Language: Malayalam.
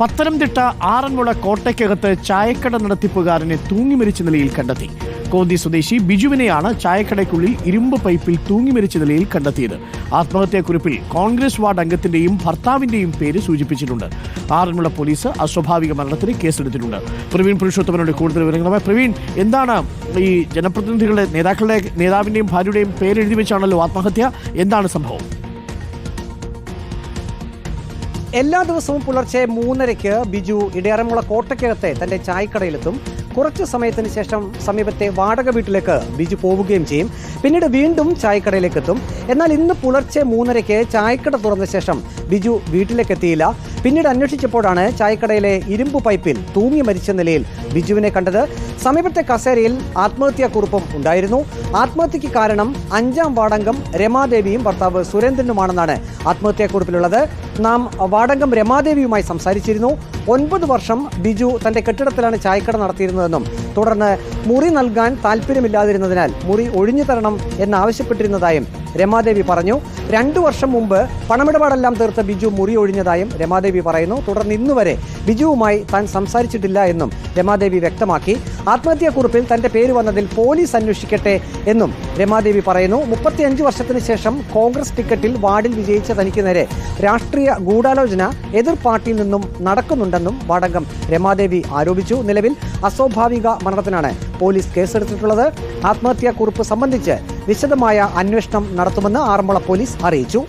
പത്തനംതിട്ട ആറന്മുള കോട്ടയ്ക്കകത്ത് ചായക്കട നടത്തിപ്പുകാരനെ തൂങ്ങി മരിച്ച നിലയിൽ കണ്ടെത്തി. കോന്തി സ്വദേശി ബിജുവിനെയാണ് ചായക്കടയ്ക്കുള്ളിൽ ഇരുമ്പ് പൈപ്പിൽ തൂങ്ങി മരിച്ച നിലയിൽ കണ്ടെത്തിയത്. ആത്മഹത്യാക്കുറിപ്പിൽ കോൺഗ്രസ് വാർഡ് അംഗത്തിന്റെയും ഭർത്താവിന്റെയും പേര് സൂചിപ്പിച്ചിട്ടുണ്ട്. ആറന്മുള പോലീസ് അസ്വാഭാവിക മരണത്തിന് കേസെടുത്തിട്ടുണ്ട്. പ്രവീൺ പുരുഷോത്തമനോട് കൂടുതൽ വിവരങ്ങളുമായി. പ്രവീൺ എന്താണ് ഈ ജനപ്രതിനിധികളുടെ നേതാക്കളുടെ നേതാവിന്റെയും ഭാര്യയുടെയും പേരെഴുതി വെച്ചാണല്ലോ ആത്മഹത്യ? എന്താണ് സംഭവം? എല്ലാ ദിവസവും പുലർച്ചെ മൂന്നരയ്ക്ക് ബിജു ഇടയറമുള്ള കോട്ടയ്ക്കകത്തെ തന്റെ ചായക്കടയിലെത്തും. കുറച്ചു സമയത്തിന് ശേഷം സമീപത്തെ വാടക വീട്ടിലേക്ക് ബിജു പോവുകയും ചെയ്യും. പിന്നീട് വീണ്ടും ചായക്കടയിലേക്ക് എത്തും എന്നാൽ ഇന്ന് പുലർച്ചെ മൂന്നരയ്ക്ക് ചായക്കട തുറന്ന ശേഷം ബിജു വീട്ടിലേക്ക് എത്തിയില്ല പിന്നീട് അന്വേഷിച്ചപ്പോഴാണ് ചായക്കടയിലെ ഇരുമ്പ് പൈപ്പിൽ തൂങ്ങി മരിച്ച നിലയിൽ ബിജുവിനെ കണ്ടത്. സമീപത്തെ കസേരയിൽ ആത്മഹത്യാക്കുറിപ്പും ഉണ്ടായിരുന്നു. ആത്മഹത്യക്ക് കാരണം അഞ്ചാം വാടങ്കം രമാദേവിയും ഭർത്താവ് സുരേന്ദ്രനുമാണെന്നാണ് ആത്മഹത്യാക്കുറിപ്പിലുള്ളത് നാം വാടകം രമാദേവിയുമായി സംസാരിച്ചിരുന്നു. ഒൻപത് വർഷം ബിജു തന്റെ കെട്ടിടത്തിലാണ് ചായക്കട നടത്തിയിരുന്നതെന്നും തുടർന്ന് മുറി നൽകാൻ താല്പര്യമില്ലാതിരുന്നതിനാൽ മുറി ഒഴിഞ്ഞു തരണം എന്നാവശ്യപ്പെട്ടിരുന്നതായും രമാദേവി പറഞ്ഞു. രണ്ടു വർഷം മുമ്പ് പണമിടപാടെല്ലാം തീർത്ത ബിജു മുറി ഒഴിഞ്ഞതായും രമാദേവി പറയുന്നു. തുടർന്ന് ഇന്നുവരെ ബിജുവുമായി താൻ സംസാരിച്ചിട്ടില്ല എന്നും രമാദേവി വ്യക്തമാക്കി. ആത്മഹത്യാക്കുറിപ്പിൽ തന്റെ പേര് വന്നതിൽ പോലീസ് അന്വേഷിക്കട്ടെ എന്നും രമാദേവി പറയുന്നു. മുപ്പത്തിയഞ്ച് വർഷത്തിന് ശേഷം കോൺഗ്രസ് ടിക്കറ്റിൽ വാർഡിൽ വിജയിച്ച തനിക്ക് നേരെ രാഷ്ട്രീയ ഗൂഢാലോചന എതിർ പാർട്ടിയിൽ നിന്നും നടക്കുന്നുണ്ടെന്നും വാടകം രമാദേവി ആരോപിച്ചു. നിലവിൽ അസ്വാഭാവിക മരണത്തിനാണ് പോലീസ് കേസെടുത്തിട്ടുള്ളത്. ആത്മഹത്യാക്കുറിപ്പ് സംബന്ധിച്ച് വിശദമായ അന്വേഷണം നടത്തുമെന്ന് ആറന്മുള പോലീസ് അറിയിച്ചു.